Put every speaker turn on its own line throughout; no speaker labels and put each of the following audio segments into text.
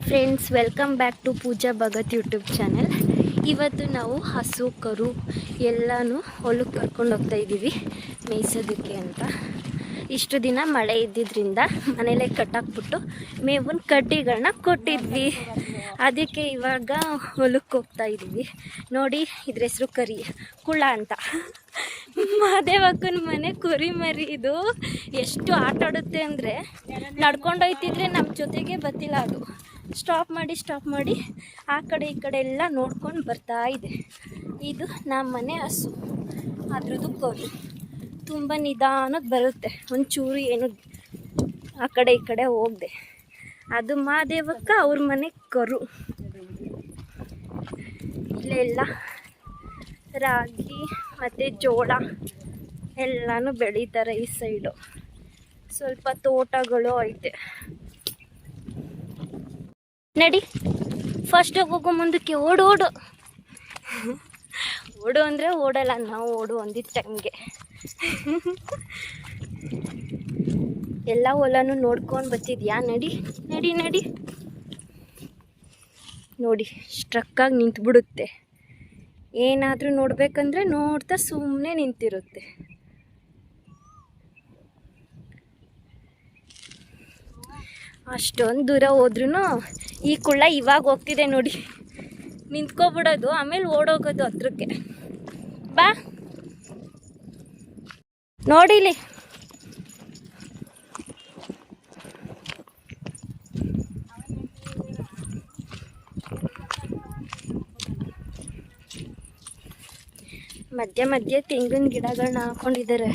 Friends welcome back to Pooja Bhagat YouTube channel ಇವತ್ತು ನಾವು ಹಸು ಕರು ಎಲ್ಲನೂ ಹೊಲಕ್ಕೆ ಕರ್ಕೊಂಡು ಹೋಗ್ತಾ ಇದ್ದೀವಿ ಮೇಯಿಸೋದಕ್ಕೆ ಅಂತ ಇಷ್ಟು ದಿನ ಮಳೆ ಇದ್ದಿದ್ದರಿಂದ ಮನೇಲೆ ಕಟ್ಟಾಕ್ಬಿಟ್ಟು ಮೇವನ್ ಕಡ್ಡಿಗಳನ್ನ ಕೊಟ್ಟಿದ್ವಿ ಅದಕ್ಕೆ ಇವಾಗ ಹೊಲಕ್ಕೆ ಹೋಗ್ತಾ ಇದ್ದೀವಿ ನೋಡಿ ಇದ್ರ ಹೆಸರು ಕರಿ ಕುಳ ಅಂತ ಮಹಾದೇವಕ್ಕನ ಮನೆ ಕುರಿ ಮರಿ ಇದು. ಎಷ್ಟು ಆಟ ಆಡುತ್ತೆ ಅಂದರೆ ನಡ್ಕೊಂಡು ಹೋಯ್ತಿದ್ರೆ ನಮ್ಮ ಜೊತೆಗೆ ಬತ್ತಿಲ್ಲ ಅದು. ಸ್ಟಾಪ್ ಮಾಡಿ ಸ್ಟಾಪ್ ಮಾಡಿ ಆ ಕಡೆ ಈ ಕಡೆ ಎಲ್ಲ ನೋಡ್ಕೊಂಡು ಬರ್ತಾ ಇದೆ. ಇದು ನಮ್ಮ ಮನೆ ಹಸು. ಅದ್ರದ್ದು ಕರು. ತುಂಬ ನಿಧಾನಕ್ಕೆ ಬರುತ್ತೆ. ಒಂಚೂರು ಏನು ಆ ಕಡೆ ಈ ಕಡೆ ಹೋಗ್ದೆ. ಅದು ಮಾದೇವಕ್ಕ ಅವ್ರ ಮನೆ ಕರು. ಇಲ್ಲೆಲ್ಲ ರಾಗಿ ಮತ್ತು ಜೋಳ ಎಲ್ಲನೂ ಬೆಳೀತಾರೆ ಈ ಸೈಡು ಸ್ವಲ್ಪ ತೋಟಗಳು ಐತೆ. ನಡಿ ಫಸ್ಟ್ ಹೋಗೋ ಮುಂದಕ್ಕೆ ಓಡು ಓಡು. ಓಡು ಅಂದರೆ ಓಡಲ್ಲ, ನಾವು ಓಡು ಒಂದಿದ್ದ ಟೈಮ್ಗೆ ಎಲ್ಲ ಹೊಲನೂ ನೋಡ್ಕೊಂಡು ಬರ್ತಿದ್ಯಾ? ನಡಿ ನಡಿ ನಡಿ. ನೋಡಿ ಸ್ಟ್ರಕ್ಕಾಗಿ ನಿಂತ್ಬಿಡುತ್ತೆ. ಏನಾದರೂ ನೋಡಬೇಕಂದ್ರೆ ನೋಡ್ತಾ ಸುಮ್ಮನೆ ನಿಂತಿರುತ್ತೆ. ಅಷ್ಟೊಂದು ದೂರ ಹೋದ್ರೂ ಈ ಕುಳ್ಳ ಇವಾಗ ಹೋಗ್ತಿದೆ ನೋಡಿ. ನಿಂತ್ಕೊಬಿಡೋದು, ಆಮೇಲೆ ಓಡೋಗೋದು ಹತ್ರಕ್ಕೆ. ಬಾ. ನೋಡಿಲಿ. ಮಧ್ಯ ಮಧ್ಯೆ ತೆಂಗಿನ ಗಿಡಗಳನ್ನ ಹಾಕೊಂಡಿದ್ದಾರೆ.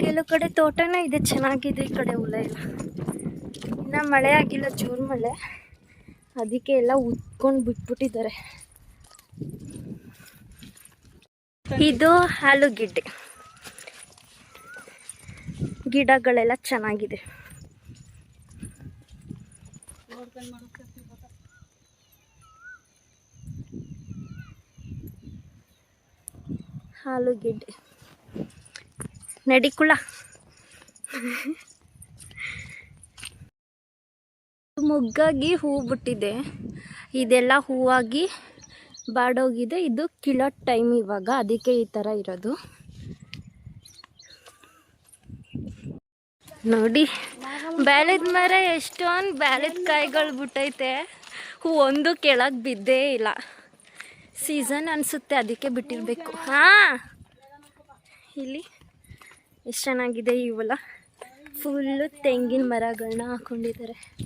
ಕೆಲವು ಕಡೆ ತೋಟನೇ ಇದೆ, ಚೆನ್ನಾಗಿದೆ ಈ ಕಡೆ ಹೊಲ ಎಲ್ಲ. ಇನ್ನು ಮಳೆ ಆಗಿಲ್ಲ ಜೂನ್ ಮಳೆ. ಅದಕ್ಕೆ ಎಲ್ಲ ಉತ್ಕೊಂಡು ಬಿಟ್ಬಿಟ್ಟಿದ್ದಾರೆ. ಇದು ಆಲೂಗಿಡ್ಡೆ. ಗಿಡಗಳೆಲ್ಲ ಚೆನ್ನಾಗಿದೆ. ಆಲೂಗೆಡ್ಡೆ ನಡಿಕುಳ. ಮುಗ್ಗಾಗಿ ಹೂ ಬಿಟ್ಟಿದೆ. ಇದೆಲ್ಲ ಹೂವಾಗಿ ಬಾಡೋಗಿದೆ. ಇದು ಕಿಳೋ ಟೈಮ್ ಇವಾಗ. ಅದಕ್ಕೆ ಈ ಥರ ಇರೋದು. ನೋಡಿ, ಬ್ಯಾಲದ ಮರ ಎಷ್ಟೊಂದು ಬ್ಯಾಲದ ಕಾಯಿಗಳು ಬಿಟ್ಟೈತೆ. ಹೂ ಒಂದು ಕೆಳಗೆ ಬಿದ್ದೇ ಇಲ್ಲ. ಸೀಸನ್ ಅನಿಸುತ್ತೆ, ಅದಕ್ಕೆ ಬಿಟ್ಟಿರಬೇಕು. ಹಾಂ. ಇಲ್ಲಿ ಎಷ್ಟು ಚೆನ್ನಾಗಿದೆ ಹೊಲ. ಫುಲ್ಲು ತೆಂಗಿನ ಮರಗಳನ್ನ ಹಾಕೊಂಡಿದ್ದಾರೆ.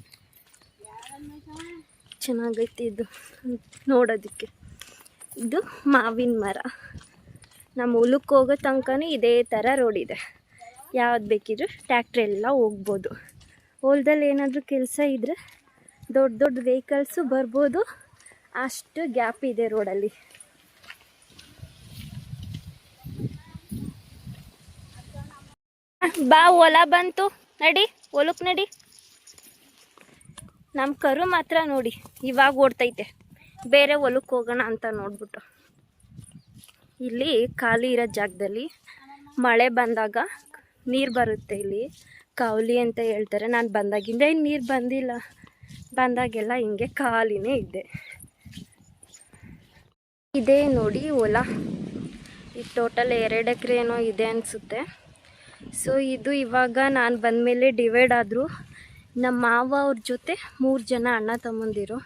ಚೆನ್ನಾಗೈತೆ ಇದು. ನೋಡೋದಕ್ಕೆ. ಇದು ಮಾವಿನ ಮರ. ನಮ್ಮ ಹೊಲಕ್ಕೆ ಹೋಗೋ ತನಕನೂ ಇದೇ ಥರ ರೋಡ್ ಇದೆ. ಯಾವ್ದು ಬೇಕಿದ್ರು ಟ್ಯಾಕ್ಟ್ರೆಲ್ಲ ಹೋಗ್ಬೋದು. ಹೊಲ್ದಲ್ಲಿ ಏನಾದರೂ ಕೆಲಸ ಇದ್ದರೆ ದೊಡ್ಡ ದೊಡ್ಡ ವೆಹಿಕಲ್ಸು ಬರ್ಬೋದು. ಅಷ್ಟು ಗ್ಯಾಪ್ ಇದೆ ರೋಡಲ್ಲಿ. ಬಾ ಹೊಲ ಬಂತು. ನಡಿ ಹೊಲಕ್ಕೆ ನಡಿ. ನಮ್ಮ ಕರು ಮಾತ್ರ ನೋಡಿ, ಇವಾಗ ಓಡ್ತೈತೆ. ಬೇರೆ ಹೊಲಕ್ಕೆ ಹೋಗೋಣ ಅಂತ ನೋಡ್ಬಿಟ್ಟು. ಇಲ್ಲಿ ಖಾಲಿ ಇರೋ ಜಾಗದಲ್ಲಿ ಮಳೆ ಬಂದಾಗ ನೀರು ಬರುತ್ತೆ ಇಲ್ಲಿ. ಕಾವಲಿ ಅಂತ ಹೇಳ್ತಾರೆ. ನಾನು ಬಂದಾಗಿಂದ ಇನ್ನು ನೀರು ಬಂದಿಲ್ಲ. ಬಂದಾಗೆಲ್ಲ ಹಿಂಗೆ ಖಾಲಿನೇ ಇದ್ದೆ. ಇದೇ ನೋಡಿ, ಹೊಲ. ಈ ಟೋಟಲ್ ಎರಡು ಎಕರೆ ಏನೋ ಇದೆ ಅನಿಸುತ್ತೆ. ಸೊ ಇದು ಇವಾಗ ನಾನು ಬಂದಮೇಲೆ ಡಿವೈಡ್ ಆದರೂ ನಮ್ಮ ಮಾವ ಅವ್ರ ಜೊತೆ ಮೂರು ಜನ ಅಣ್ಣ ತಮ್ಮಂದಿರು.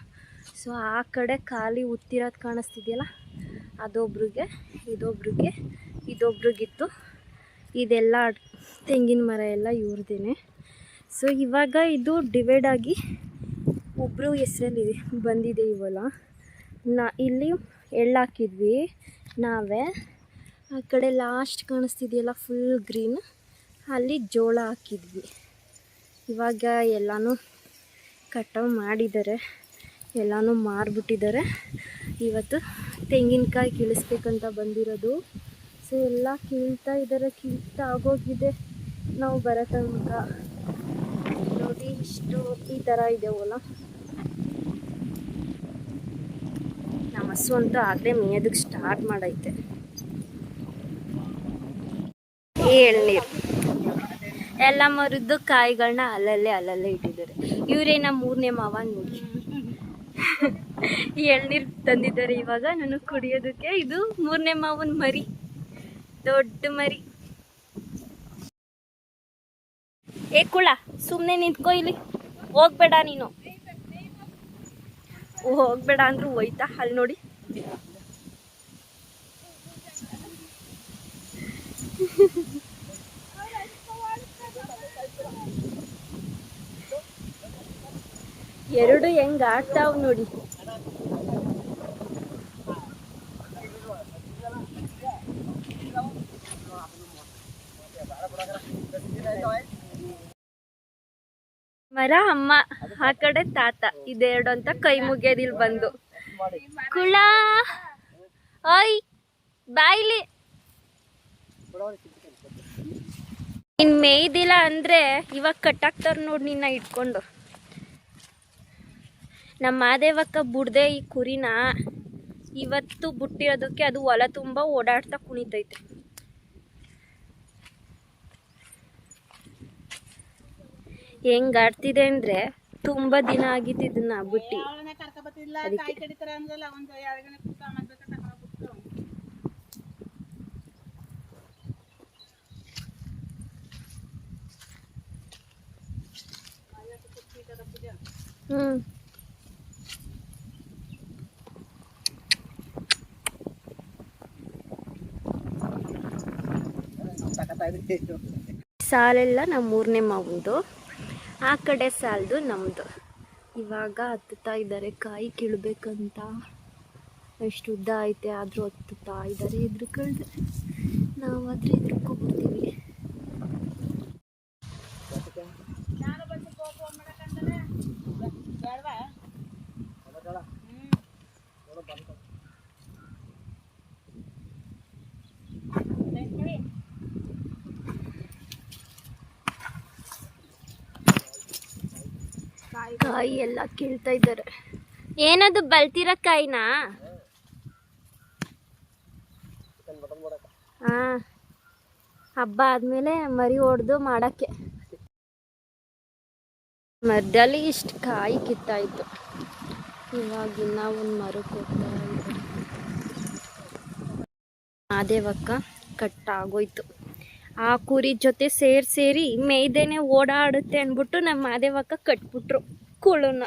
ಸೊ ಆ ಕಡೆ ಖಾಲಿ ಉತ್ತಿರೋದು ಕಾಣಿಸ್ತಿದೆಯಲ್ಲ? ಅದೊಬ್ರಿಗೆ, ಇದೊಬ್ರಿಗೆ, ಇದೊಬ್ರಿಗಿತ್ತು. ಇದೆಲ್ಲ ತೆಂಗಿನ ಮರ ಎಲ್ಲ ಇವ್ರದೇನೆ. ಸೊ ಇವಾಗ ಇದು ಡಿವೈಡ್ ಆಗಿ ಒಬ್ಬರು ಹೆಸರಲ್ಲಿ ಬಂದಿದೆ ಹೊಲ. ನಾ ಇಲ್ಲಿ ಎಳ್ಳು ಹಾಕಿದ್ವಿ ನಾವೇ. ಆ ಕಡೆ ಲಾಸ್ಟ್ ಕಾಣಿಸ್ತಿದೆಯಲ್ಲ ಫುಲ್ ಗ್ರೀನ್ ಅಲ್ಲಿ ಜೋಳ ಹಾಕಿದ್ವಿ. ಇವಾಗ ಎಲ್ಲನೂ ಕಟಾವು ಮಾಡಿದ್ದಾರೆ. ಎಲ್ಲನೂ ಮಾರಿಬಿಟ್ಟಿದ್ದಾರೆ. ಇವತ್ತು ತೆಂಗಿನಕಾಯಿ ಕೀಳಿಸ್ಬೇಕಂತ ಬಂದಿರೋದು. ಸೊ ಎಲ್ಲ ಕೀಳ್ತಾ ಇದ್ದಾರೆ, ಕೀಳ್ತಾ ಆಗೋಗಿದೆ. ನಾವು ಬರೋ ತನಕ. ನೋಡಿ, ಇಷ್ಟು ಈ ಥರ ಇದೆ ಹೊಲ. ಹಸು ಅಂತೂ ಆಗಲೇ ಮೇಯೋದಕ್ಕೆ ಸ್ಟಾರ್ಟ್ ಮಾಡೈತೆ. ಎಳ್ನೀರು ಎಲ್ಲ ಮರದ್ದು ಕಾಯಿಗಳನ್ನ ಅಲ್ಲಲ್ಲೇ ಅಲ್ಲಲ್ಲೇ ಇಟ್ಟಿದ್ದಾರೆ. ಇವರೇ ನಮ್ಮ ಮೂರನೇ ಮಾವ ನೋಡಿ. ಎಳ್ನೀರು ತಂದಿದ್ದಾರೆ ಇವಾಗ, ನಾನು ಕುಡಿಯೋದಕ್ಕೆ. ಇದು ಮೂರನೇ ಮಾವನ ಮರಿ. ದೊಡ್ಡ ಮರಿ. ಏ ಕುಳ ಸುಮ್ಮನೆ ನಿಂತ್ಕೋ ಇಲ್ಲಿ. ಹೋಗ್ಬೇಡ ನೀನು. ಹೋಗ್ಬೇಡ ಅಂದ್ರೂ ಹೋಯ್ತಾ? ಅಲ್ಲಿ ನೋಡಿ. ಎರಡು ಹೆಂಗ್ ಆಡ್ತಾವ್ ನೋಡಿ. ಮರ ಅಮ್ಮ ಆ ಕಡೆ ತಾತ ಇದೆರಡು ಅಂತ ಕೈ ಮುಗಿಯೋದಿಲ್ ಬಂದು. ಕುಳ ಓಯ್, ಬಾಯ್ಲಿ. ನೀನ್ ಮೇಯ್ದಿಲ್ಲ ಅಂದ್ರೆ ಇವಾಗ ಕಟ್ಟಾಕ್ತಾರ ನೋಡ್ ನಿನ್ನ ಇಟ್ಕೊಂಡು. ನಮ್ಮ ಮಾದೇವಕ್ಕ ಬುಡ್ದೆ ಈ ಕುರಿನ. ಇವತ್ತು ಬುಟ್ಟಿರೋದಕ್ಕೆ ಅದು ಹೊಲ ತುಂಬಾ ಓಡಾಡ್ತಾ ಕುಣಿತೈತೆ. ಹೆಂಗ್ ಆಡ್ತಿದೆ ಅಂದ್ರೆ ತುಂಬಾ ದಿನ ಆಗಿತ್ತು ಇದನ್ನ ಬುಟ್ಟಿ. ಅದಕ್ಕೆ.
ಕಾಯಿ ಕಡಿತಾರ ಅಂದ್ರಲ್ಲ ಒಂದ್ ಎರಡು ಗಣೆ ಕುಕ್ಕ ಮಾಡ್ಬೇಕು ತಗೊಂಡ್ಬಿಟ್ಟು
ಹ್ಮ್ ಸಾಲೆಲ್ಲ ನಮ್ಮ ಮೂರನೇ ಮಾವಂದು ಆ ಕಡೆ ಸಾಲದು ನಮ್ಮದು ಇವಾಗ ಹತ್ತುತ್ತಾ ಇದ್ದಾರೆ. ಕಾಯಿ ಕೀಳಬೇಕಂತ. ಎಷ್ಟು ಉದ್ದ ಐತೆ ಆದರೂ ಹತ್ತುತ್ತಾ ಇದ್ದಾರೆ ಎದ್ರುಕಳ್ದೆ ನಾವಾದ್ರೆ ಎದ್ರುಕೊಬಿಡ್ತೀವಿ
ನಾನು
ಕಾಯಿ ಎಲ್ಲ ಕೀಳ್ತಾ ಇದ್ದಾರೆ. ಏನದು ಬಲ್ತಿರೋ ಕಾಯಿನ? ಆ ಹಬ್ಬ ಆದ್ಮೇಲೆ ಮರಿ ಹೊಡೆದು ಮಾಡಕ್ಕೆ. ಮಧ್ಯದಲ್ಲಿ ಇಷ್ಟು ಕಾಯಿ ಕಿತ್ತಾಯ್ತು ಇವಾಗ ಇನ್ನೂ ಒಂದು ಮರಕ್ಕೆ ಹೋಗ್ತಾ ಮಾದೇವಕ್ಕ ಕಟ್ಟಾಗೋಯ್ತು. ಆ ಕುರಿ ಜೊತೆ ಸೇರ್ ಸೇರಿ ಮೇಯ್ದೇನೆ ಓಡಾಡುತ್ತೆ ಅಂದ್ಬಿಟ್ಟು ನಮ್ಮ ಮಾದೇವಕ್ಕ ಕಟ್ಬಿಟ್ರು. ಕುಳುನ.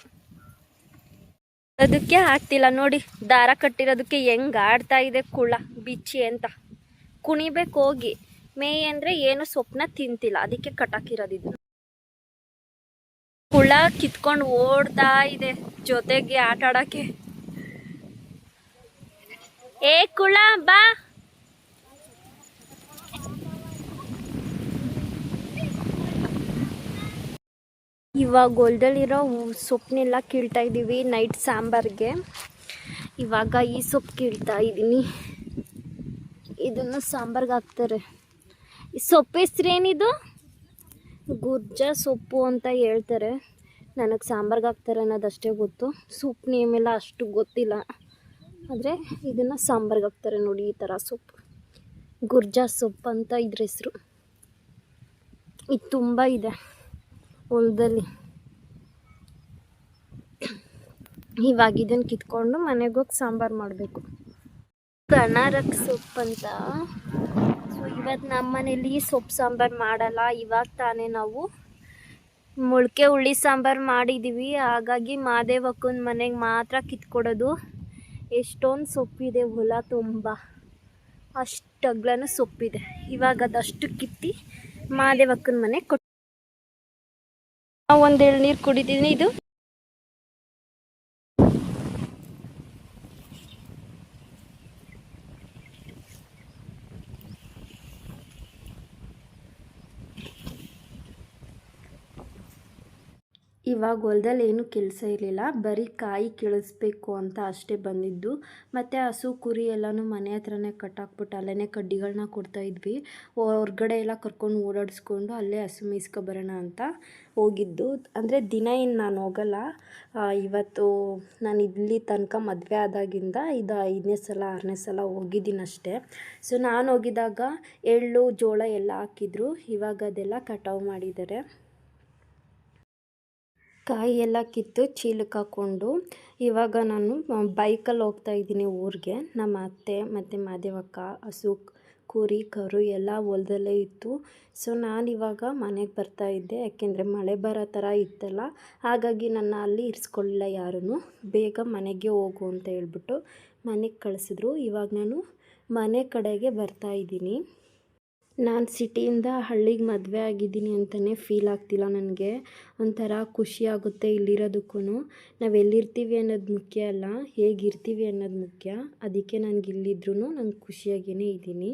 ಅದಕ್ಕೆ ಆಗ್ತಿಲ್ಲ ನೋಡಿ, ದಾರ ಕಟ್ಟಿರೋದಕ್ಕೆ ಹೆಂಗ್ ಆಡ್ತಾ ಇದೆ ಕುಳ, ಬಿಚ್ಚಿ ಅಂತ. ಕುಣಿಬೇಕು ಹೋಗಿ, ಮೇಯ್ ಅಂದ್ರೆ ಏನು ಸ್ವಪ್ನ ತಿಂತಿಲ್ಲ, ಅದಕ್ಕೆ ಕಟಾಕಿರೋದು ಇದನ್ನ ಕುಳ ಕಿತ್ಕೊಂಡು ಓಡ್ತಾ ಇದೆ, ಜೊತೆಗೆ ಆಟ ಆಡಕ್ಕೆ ಏ ಕುಳ, ಬಾ. ಇವಾಗ ಹೊಲ್ದಲ್ಲಿರೋ ಸೊಪ್ಪನ್ನೆಲ್ಲ ಕೀಳ್ತಾ ಇದ್ದೀವಿ ನೈಟ್ ಸಾಂಬಾರ್ಗೆ. ಇವಾಗ ಈ ಸೊಪ್ಪು ಕೀಳ್ತಾ ಇದ್ದೀನಿ. ಇದನ್ನು ಸಾಂಬಾರ್ಗೆ ಹಾಕ್ತಾರೆ. ಈ ಸೊಪ್ಪು ಹೆಸ್ರೇನಿದು? ಗುರ್ಜ ಸೊಪ್ಪು ಅಂತ ಹೇಳ್ತಾರೆ. ನನಗೆ ಸಾಂಬಾರ್ಗೆ ಹಾಕ್ತಾರೆ ಅನ್ನೋದಷ್ಟೇ ಗೊತ್ತು. ಸೊಪ್ಪು ನೇಮೆಲ್ಲ ಅಷ್ಟು ಗೊತ್ತಿಲ್ಲ. ಆದರೆ ಇದನ್ನು ಸಾಂಬಾರ್ಗೆ ಹಾಕ್ತಾರೆ ನೋಡಿ ಈ ಥರ ಸೊಪ್ಪು. ಗುರ್ಜಾ ಸೊಪ್ಪು ಅಂತ ಇದ್ರ ಹೆಸರು. ಇದು ತುಂಬ ಇದೆ. ಹೊಲದಲ್ಲಿ. ಇವಾಗ ಇದನ್ನು ಕಿತ್ಕೊಂಡು ಮನೆಗೆ ಹೋಗಿ ಸಾಂಬಾರು ಮಾಡಬೇಕು. ಅನಾರಕ್ ಸೊಪ್ಪು ಅಂತ. ಸೊ ಇವತ್ತು ನಮ್ಮ ಮನೇಲಿ ಸೊಪ್ಪು ಸಾಂಬಾರು ಮಾಡಲ್ಲ. ಇವಾಗ ತಾನೇ ನಾವು ಮೊಳಕೆ ಹುಳಿ ಸಾಂಬಾರು ಮಾಡಿದ್ದೀವಿ ಹಾಗಾಗಿ ಮಾದೇವಕ್ಕನ ಮನೆಗೆ ಮಾತ್ರ ಕಿತ್ಕೊಡೋದು. ಎಷ್ಟೊಂದು ಸೊಪ್ಪಿದೆ ಹೊಲ ತುಂಬ. ಅಷ್ಟು ಅಗ್ಲನೂ ಸೊಪ್ಪಿದೆ ಇವಾಗ ಅದಷ್ಟು ಕಿತ್ತಿ ಮಾದೇವಕ್ಕನ ಮನೆಗೆ ಕೊಟ್ಟು ನಾವು ಒಂದು ಎಳ್ನೀರು ಕುಡಿತೀನಿ ಇದು ಇವಾಗ ಹೊಲ್ದಲ್ಲಿ ಏನೂ ಕೆಲಸ ಇರಲಿಲ್ಲ. ಬರೀ ಕಾಯಿ ಕೀಳಿಸ್ಬೇಕು ಅಂತ ಅಷ್ಟೇ ಬಂದಿದ್ದು. ಮತ್ತು ಹಸು, ಕುರಿ ಎಲ್ಲನೂ ಮನೆ ಹತ್ರನೇ ಕಟ್ಟಾಕ್ಬಿಟ್ಟು ಅಲ್ಲೇ ಕಡ್ಡಿಗಳನ್ನ ಕೊಡ್ತಾಯಿದ್ವಿ ಹೊರ್ಗಡೆ ಎಲ್ಲ ಕರ್ಕೊಂಡು ಓಡಾಡಿಸ್ಕೊಂಡು ಅಲ್ಲೇ ಹಸು ಮೇಯಿಸ್ಕೊಬರೋಣ ಅಂತ ಹೋಗಿದ್ದು. ಅಂದರೆ ದಿನ ಏನು ನಾನು ಹೋಗಲ್ಲ. ಇವತ್ತು ನಾನು ಇಲ್ಲಿ ತನಕ ಮದುವೆ ಆದಾಗಿಂದ ಇದು ಐದನೇ ಸಲ, ಆರನೇ ಸಲ ಹೋಗಿದ್ದೀನಿ ಅಷ್ಟೇ. ಸೊ ನಾನು ಹೋಗಿದ್ದಾಗ ಎಳ್ಳು, ಜೋಳ ಎಲ್ಲ ಹಾಕಿದ್ರು. ಇವಾಗ ಅದೆಲ್ಲ ಕಟಾವು ಮಾಡಿದ್ದಾರೆ. ಕಾಯಿ ಎಲ್ಲ ಕಿತ್ತು ಚೀಲಕ್ಕೆ ಹಾಕ್ಕೊಂಡು ಇವಾಗ ನಾನು ಬೈಕಲ್ಲಿ ಹೋಗ್ತಾ ಇದ್ದೀನಿ ಊರಿಗೆ. ನಮ್ಮ ಅತ್ತೆ ಮತ್ತು ಮಾದೇವಕ್ಕ ಹಸು ಕುರಿ, ಕರು ಎಲ್ಲ ಹೊಲ್ದಲ್ಲೇ ಇತ್ತು. ಸೊ ಇವಾಗ ಮನೆಗೆ ಬರ್ತಾ ಇದ್ದೆ. ಯಾಕೆಂದರೆ ಮಳೆ ಬರೋ ಥರ ಇತ್ತಲ್ಲ. ಹಾಗಾಗಿ ನನ್ನ ಅಲ್ಲಿ ಇರಿಸ್ಕೊಳ್ಳಿಲ್ಲ ಯಾರೂ ಬೇಗ ಮನೆಗೆ ಹೋಗು ಅಂತ ಹೇಳ್ಬಿಟ್ಟು ಮನೆಗೆ ಕಳಿಸಿದ್ರು. ಇವಾಗ ನಾನು ಮನೆ ಕಡೆಗೆ ಬರ್ತಾ ಇದ್ದೀನಿ. ನಾನು ಸಿಟಿಯಿಂದ ಹಳ್ಳಿಗೆ ಮದುವೆ ಆಗಿದ್ದೀನಿ ಅಂತಲೇ ಫೀಲ್ ಆಗ್ತಿಲ್ಲ ನನಗೆ. ಒಂಥರ ಖುಷಿ ಆಗುತ್ತೆ ಇಲ್ಲಿರೋದಕ್ಕೂ ನಾವು ಎಲ್ಲಿರ್ತೀವಿ ಅನ್ನೋದು ಮುಖ್ಯ ಅಲ್ಲ, ಹೇಗಿರ್ತೀವಿ ಅನ್ನೋದು ಮುಖ್ಯ. ಅದಕ್ಕೆ ನನಗೆ ಇಲ್ಲಿದ್ರೂ ನಂಗೆ ಖುಷಿಯಾಗಿಯೇ ಇದ್ದೀನಿ.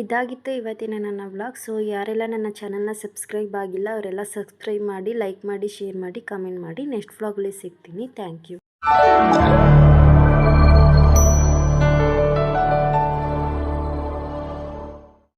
ಇದಾಗಿತ್ತು ಇವತ್ತಿನ ನನ್ನ ವ್ಲಾಗ್ ಸೊ ಯಾರೆಲ್ಲ ನನ್ನ ಚಾನಲ್ನ ಸಬ್ಸ್ಕ್ರೈಬ್ ಆಗಿಲ್ಲ, ಅವರೆಲ್ಲ ಸಬ್ಸ್ಕ್ರೈಬ್ ಮಾಡಿ ಲೈಕ್ ಮಾಡಿ ಶೇರ್ ಮಾಡಿ ಕಮೆಂಟ್ ಮಾಡಿ ನೆಕ್ಸ್ಟ್ ವ್ಲಾಗಲ್ಲಿ ಸಿಗ್ತೀನಿ. Thank you